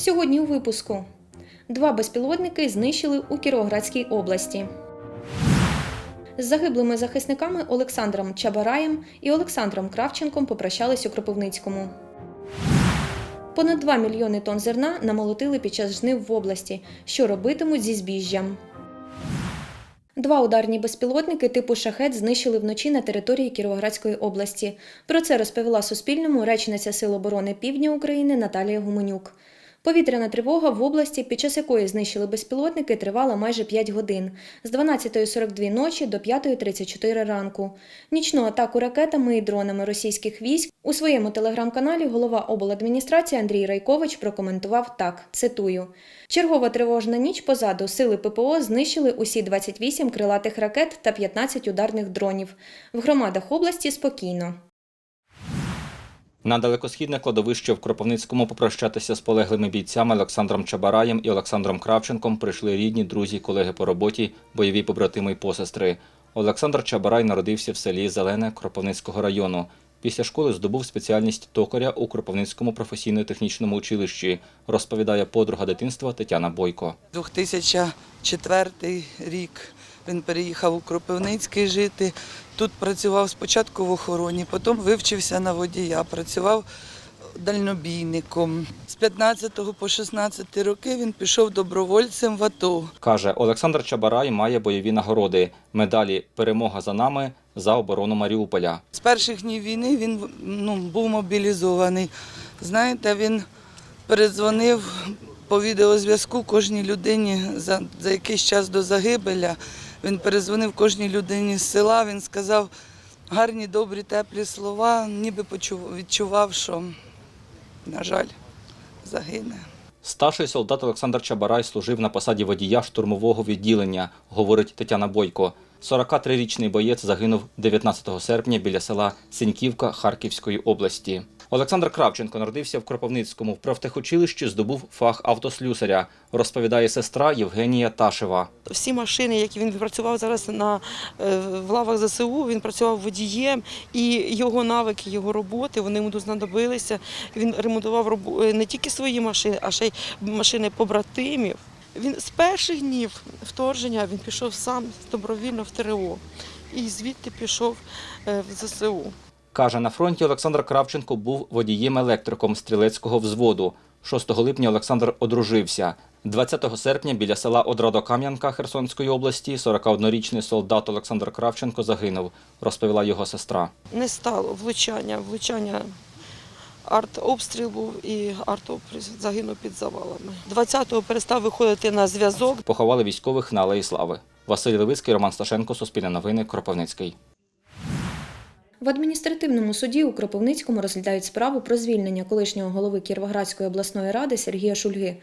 Сьогодні у випуску два безпілотники знищили у Кіровоградській області. З загиблими захисниками Олександром Чабараєм і Олександром Кравченком попрощались у Кропивницькому. Понад 2 мільйони тонн зерна намолотили під час жнив в області, що робитимуть зі збіжжям. Два ударні безпілотники типу шахет знищили вночі на території Кіровоградської області. Про це розповіла Суспільному речниця Сил оборони Півдня України Наталія Гуменюк. Повітряна тривога в області, під час якої знищили безпілотники, тривала майже 5 годин з 12.42 ночі до 5.34 ранку. Нічну атаку ракетами і дронами російських військ у своєму телеграм-каналі голова обладміністрації Андрій Райкович прокоментував так: цитую: Чергова тривожна ніч позаду сили ППО знищили усі 28 крилатих ракет та 15 ударних дронів. В громадах області спокійно. На далекосхідне кладовище в Кропивницькому попрощатися з полеглими бійцями Олександром Чабараєм і Олександром Кравченком прийшли рідні, друзі, колеги по роботі, бойові побратими й посестри. Олександр Чабарай народився в селі Зелене Кропивницького району. Після школи здобув спеціальність токаря у Кропивницькому професійно-технічному училищі, розповідає подруга дитинства Тетяна Бойко. 2004 рік він переїхав у Кропивницький жити. Тут працював спочатку в охороні, потім вивчився на водія, працював дальнобійником. З 15 по 16 роки він пішов добровольцем в АТО. Каже, Олександр Чабарай має бойові нагороди, медалі Перемога за нами за оборону Маріуполя. З перших днів війни він ну, був мобілізований. Знаєте, він передзвонив по відеозв'язку кожній людині за, за якийсь час до загибеля. Він перезвонив кожній людині з села. Він сказав гарні, добрі, теплі слова, ніби почув, відчував, що, на жаль, загине. Старший солдат Олександр Чабарай служив на посаді водія штурмового відділення, говорить Тетяна Бойко. 43-річний боєць загинув 19 серпня біля села Синьківка Харківської області. Олександр Кравченко народився в Кропивницькому. В профтехучилищі здобув фах автослюсаря, розповідає сестра Євгенія Ташева. всі машини, які він працював зараз на е, в лавах ЗСУ, він працював водієм, і його навики, його роботи вони йому знадобилися. Він ремонтував е, не тільки свої машини, а ще й машини побратимів. Він з перших днів вторження він пішов сам добровільно в ТРО і звідти пішов е, в ЗСУ. Каже, на фронті Олександр Кравченко був водієм-електриком стрілецького взводу. 6 липня Олександр одружився. 20 серпня біля села Одрадокам'янка Херсонської області 41-річний солдат Олександр Кравченко загинув, розповіла його сестра. Не стало влучання, влучання. Артобстріл був і артобстріл загинув під завалами. 20-го перестав виходити на зв'язок. Поховали військових на Алеї Слави. Василь Левицький, Роман Сташенко, Суспільне новини, Кропивницький. В адміністративному суді у Кропивницькому розглядають справу про звільнення колишнього голови Кіровоградської обласної ради Сергія Шульги.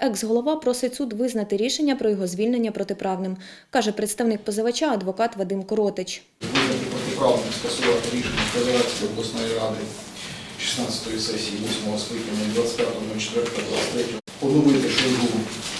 Екс-голова просить суд визнати рішення про його звільнення протиправним, каже представник позивача адвокат Вадим Коротич. визнати протиправним скасувати рішення Кіровоградської обласної ради 16-ї сесії 8 скликання 25.04.23 поновити Шойгу е,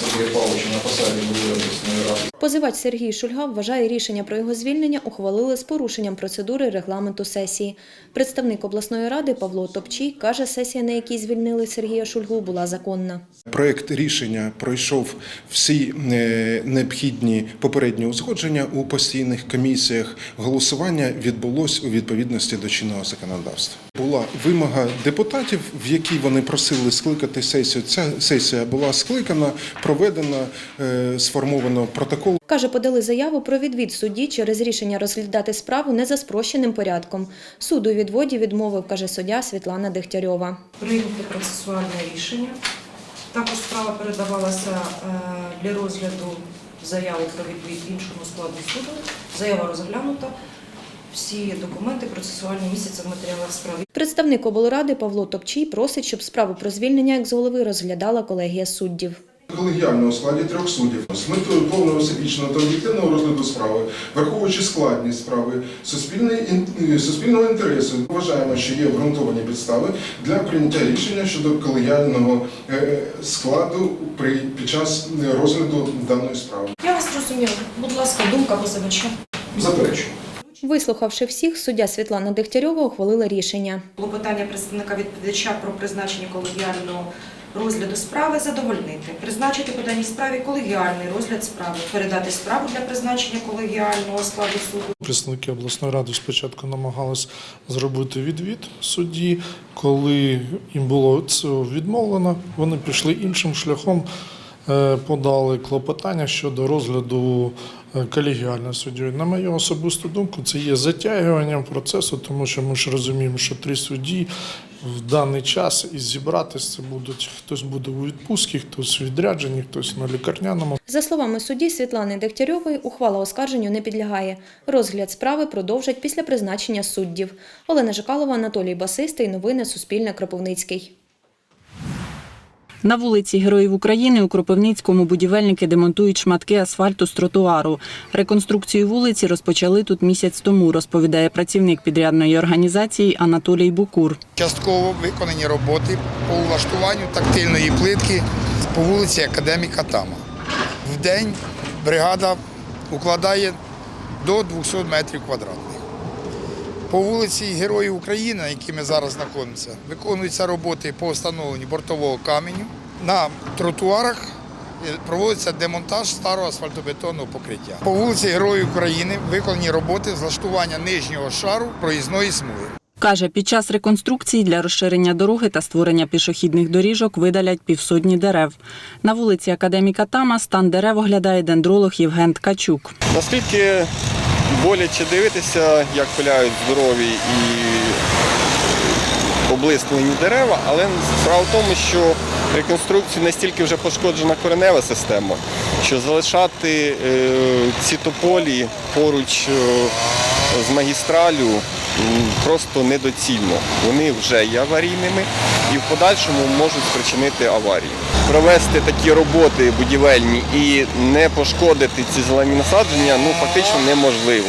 Сергія Павловича на посаді голови обласної ради. Позивач Сергій Шульга вважає рішення про його звільнення ухвалили з порушенням процедури регламенту сесії. Представник обласної ради Павло Топчій каже, сесія, на якій звільнили Сергія Шульгу, була законна. Проект рішення пройшов всі е, необхідні попередні узгодження у постійних комісіях. Голосування відбулось у відповідності до чинного законодавства. Була вимога депутатів, в якій вони просили скликати сесію. Ця сесія була скликана, проведена, е, сформовано протокол. Каже, подали заяву про відвід судді через рішення розглядати справу не за спрощеним порядком. Суд у відводі відмовив, каже суддя Світлана Дегтярьова. прийняти процесуальне рішення. Також справа передавалася е, для розгляду заяви про відвід іншому складу суду. Заява розглянута. Всі документи процесуальні місяці в матеріалах справи. Представник облради Павло Топчій просить, щоб справу про звільнення екс-голови розглядала колегія суддів. Колегіально у складі трьох суддів з метою повного всебічного та об'єктивного розгляду справи, враховуючи складність справи суспільний ін- суспільного інтересу, вважаємо, що є обґрунтовані підстави для прийняття рішення щодо колегіального е, складу при під час розгляду даної справи. Я вас зрозуміла. Будь ласка, думка позивача. Заперечую. Вислухавши всіх, суддя Світлана Дегтярьова ухвалила рішення. Було питання представника відповідача про призначення колегіального розгляду справи задовольнити, призначити по даній справі колегіальний розгляд справи, передати справу для призначення колегіального складу суду. Представники обласної ради спочатку намагались зробити відвід судді. Коли їм було це відмовлено, вони пішли іншим шляхом, е, подали клопотання щодо розгляду е, колегіальною суддєю. На мою особисту думку, це є затягуванням процесу, тому що ми ж розуміємо, що три судді в даний час і зібратися це будуть хтось буде у відпустці, хтось відряджені, хтось на лікарняному. За словами судді Світлани Дегтярьової, ухвала оскарженню не підлягає. Розгляд справи продовжать після призначення суддів. Олена Жикалова, Анатолій Басистий. Новини Суспільне Кропивницький. На вулиці Героїв України у Кропивницькому будівельники демонтують шматки асфальту з тротуару. Реконструкцію вулиці розпочали тут місяць тому, розповідає працівник підрядної організації Анатолій Букур. Частково виконані роботи по влаштуванню тактильної плитки по вулиці Академіка Тама. В день бригада укладає до 200 метрів квадратних. По вулиці Героїв України, на якій ми зараз знаходимося, виконуються роботи по встановленню бортового каменю. На тротуарах проводиться демонтаж старого асфальтобетонного покриття. По вулиці Героїв України виконані роботи з влаштування нижнього шару проїзної смуги. Каже, під час реконструкції для розширення дороги та створення пішохідних доріжок видалять півсотні дерев. На вулиці Академіка Тама стан дерев оглядає дендролог Євген Ткачук. Наскільки боляче дивитися, як пиляють здорові і облиснені дерева, але справа в тому, що реконструкцію настільки вже пошкоджена коренева система, що залишати е, ці тополі поруч е, з магістралю просто недоцільно. Вони вже є аварійними і в подальшому можуть спричинити аварії. Провести такі роботи будівельні і не пошкодити ці зелені насадження ну фактично неможливо.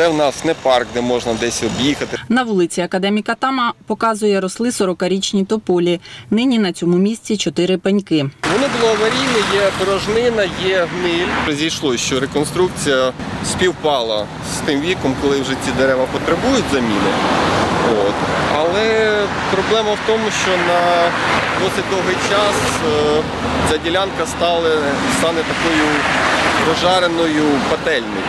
Це в нас не парк, де можна десь об'їхати. На вулиці Академіка Тама показує росли 40-річні тополі. Нині на цьому місці чотири пеньки. Воно було аварійне, є порожнина, є гниль. Зійшло, що реконструкція співпала з тим віком, коли вже ці дерева потребують заміни. От. Але проблема в тому, що на досить довгий час е, ця ділянка стала, стане такою прожареною пательнею.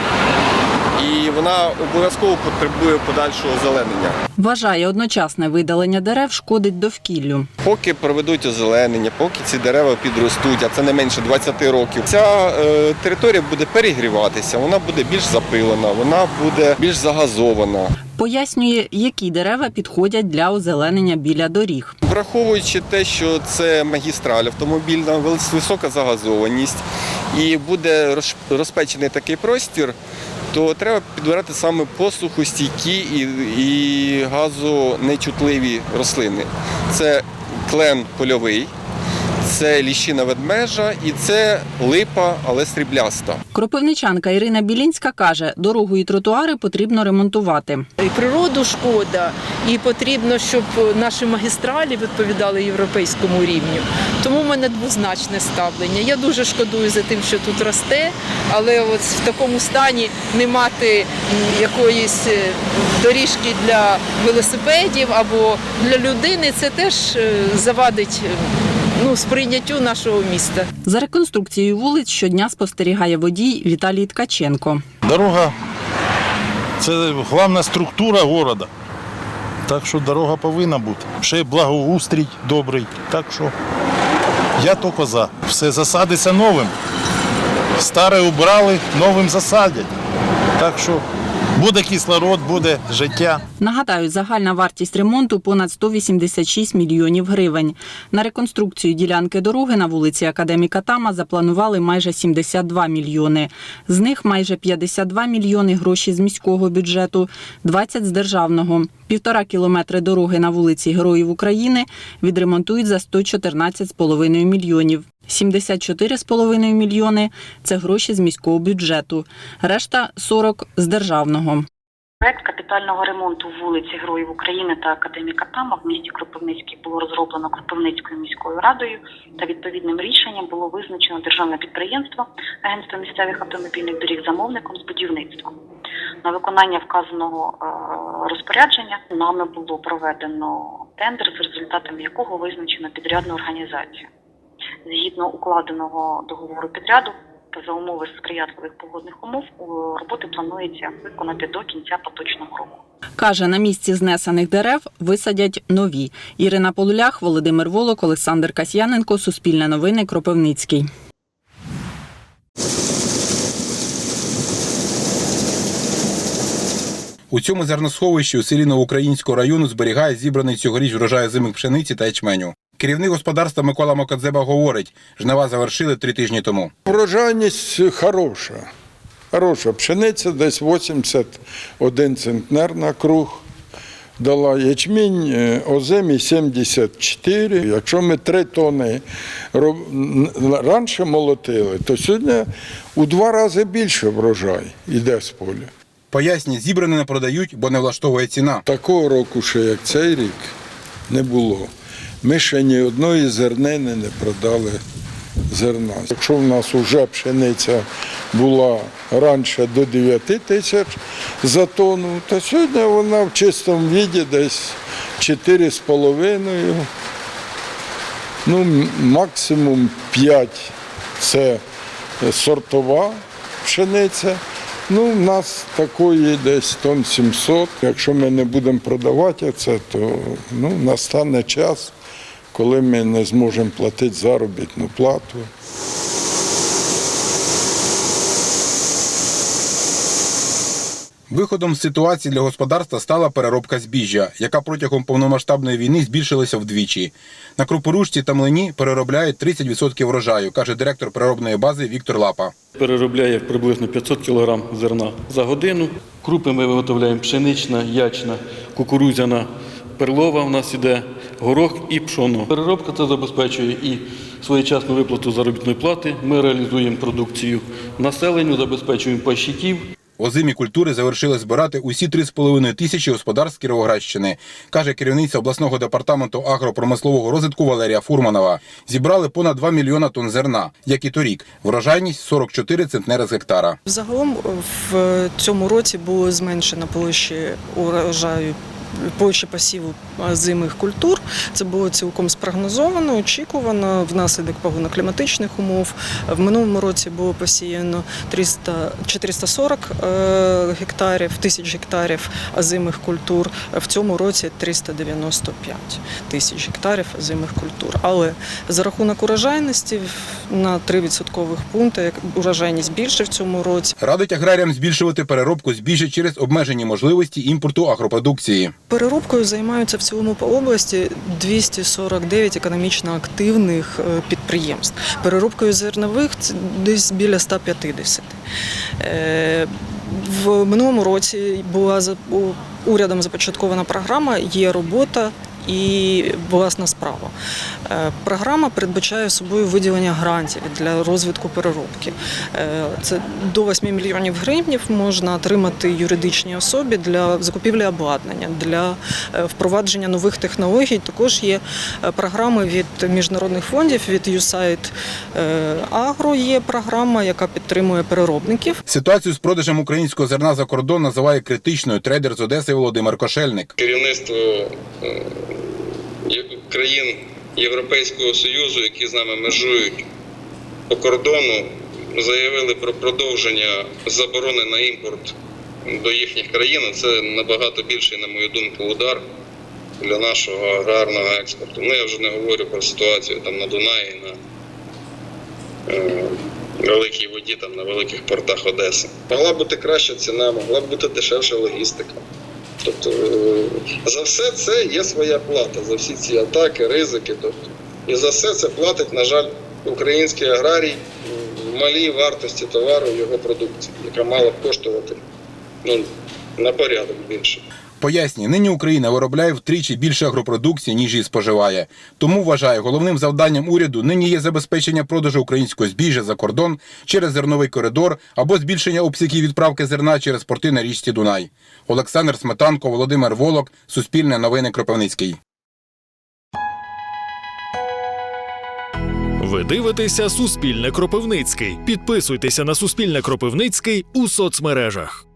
І вона обов'язково потребує подальшого озеленення. Вважає, одночасне видалення дерев шкодить довкіллю. Поки проведуть озеленення, поки ці дерева підростуть, а це не менше 20 років, ця е, територія буде перегріватися, вона буде більш запилена, вона буде більш загазована. Пояснює, які дерева підходять для озеленення біля доріг. Враховуючи те, що це магістраль автомобільна, вис- висока загазованість і буде роз- розпечений такий простір, то треба підбирати саме посухостійкі і, і газонечутливі рослини. Це клен польовий, це ліщина ведмежа і це липа, але срібляста. Кропивничанка Ірина Білінська каже, дорогу і тротуари потрібно ремонтувати. І природу шкода, і потрібно, щоб наші магістралі відповідали європейському рівню. Тому в мене двозначне ставлення. Я дуже шкодую за тим, що тут росте, але от в такому стані не мати якоїсь е, доріжки для велосипедів або для людини, це теж е, завадить е, ну, сприйняттю нашого міста. За реконструкцією вулиць щодня спостерігає водій Віталій Ткаченко. Дорога це головна структура міста. Так що дорога повинна бути. Ще благоустрій добрий. Так що я тільки за. Все засадиться новим. Старе убрали, новим засадять. Так що буде кислород, буде життя. Нагадаю, загальна вартість ремонту понад 186 мільйонів гривень. На реконструкцію ділянки дороги на вулиці Академіка Тама запланували майже 72 мільйони. З них майже 52 мільйони гроші з міського бюджету, 20 з державного. Півтора кілометри дороги на вулиці Героїв України відремонтують за 114,5 мільйонів. 74,5 мільйони – це гроші з міського бюджету. Решта – 40 з державного. Проект капітального ремонту вулиці Героїв України та Академіка Тама в місті Кропивницький було розроблено Кропивницькою міською радою та відповідним рішенням було визначено державне підприємство Агентство місцевих автомобільних доріг замовником з будівництва. На виконання вказаного е, розпорядження нами було проведено тендер, за результатами якого визначено підрядну організацію. Згідно укладеного договору підряду та за умови сприятливих погодних умов, роботи планується виконати до кінця поточного року. Каже, на місці знесених дерев висадять нові. Ірина Полулях, Володимир Волок, Олександр Касьяненко, Суспільне новини, Кропивницький. У цьому зерносховищі у селі Новоукраїнського району зберігає зібраний цьогоріч врожай озимих пшениці та ячменю. Керівник господарства Микола Мокадзеба говорить, жнива завершили три тижні тому. Урожайність хороша. Хороша пшениця, десь 81 центнер на круг. Дала ячмінь е, озимі 74. Якщо ми 3 тони раніше молотили, то сьогодні у два рази більше врожай йде з поля. Пояснює, зібране не продають, бо не влаштовує ціна. Такого року, ще як цей рік, не було. Ми ще ні одної зернини не продали зерна. Якщо в нас вже пшениця була раніше до 9 тисяч за тонну, то сьогодні вона в чистому віді десь 4,5. Ну, максимум 5 це сортова пшениця. Ну, в нас такої десь тонн 700. Якщо ми не будемо продавати це, то ну, настане час, коли ми не зможемо платити заробітну плату. Виходом з ситуації для господарства стала переробка збіжжя, яка протягом повномасштабної війни збільшилася вдвічі. На крупорушці та млині переробляють 30% врожаю, каже директор переробної бази Віктор Лапа. Переробляє приблизно 500 кг зерна за годину. Крупи ми виготовляємо пшенична, ячна, кукурудзяна, перлова у нас іде, горох і пшоно. Переробка це забезпечує і своєчасну виплату заробітної плати. Ми реалізуємо продукцію населенню, забезпечуємо пайщиків. Озимі культури завершили збирати усі 3,5 тисячі господарств Кіровоградщини, каже керівниця обласного департаменту агропромислового розвитку Валерія Фурманова. Зібрали понад 2 мільйона тонн зерна, як і торік. Врожайність 44 центнери з гектара. Загалом в цьому році було зменшено площі урожаю. Площі посіву зимих культур це було цілком спрогнозовано, очікувано внаслідок погодно-кліматичних умов. В минулому році було посіяно 300, 440 е, гектарів, тисяч гектарів озимих культур. В цьому році 395 тисяч гектарів озимих культур. Але за рахунок урожайності на 3 відсоткових пункти урожайність більше в цьому році. Радить аграріям збільшувати переробку збіжжя через обмежені можливості імпорту агропродукції. Переробкою займаються в цілому по області 249 економічно активних е, підприємств. Переробкою зернових десь біля 150. Е, В минулому році була урядом започаткована програма Є робота. І власна справа. Е, Програма передбачає собою виділення грантів для розвитку переробки. Е, Це до 8 мільйонів гривнів можна отримати юридичній особі для закупівлі обладнання, для е, впровадження нових технологій. Також є програми від міжнародних фондів, від USAID Agro є програма, яка підтримує переробників. Ситуацію з продажем українського зерна за кордон називає критичною трейдер з Одеси Володимир Кошельник. керівництво країн Європейського Союзу, які з нами межують по кордону, заявили про продовження заборони на імпорт до їхніх країн. Це набагато більший, на мою думку, удар для нашого аграрного експорту. Ну я вже не говорю про ситуацію там на Дунаї, на е, великій воді, там на великих портах Одеси. Могла бути краща ціна, могла б бути дешевша логістика. Тобто е, за все це є своя плата, за всі ці атаки, ризики. Тобто, і за все це платить, на жаль, український аграрій в малій вартості товару його продукції, яка мала б коштувати ну, на порядок більше. Пояснює, нині Україна виробляє втричі більше агропродукції, ніж її споживає. Тому вважає, головним завданням уряду нині є забезпечення продажу українського збіжжя за кордон через зерновий коридор або збільшення обсягів відправки зерна через порти на річці Дунай. Олександр Сметанко, Володимир Волок, Суспільне новини Кропивницький. Ви дивитеся Суспільне Кропивницький. Підписуйтеся на Суспільне Кропивницький у соцмережах.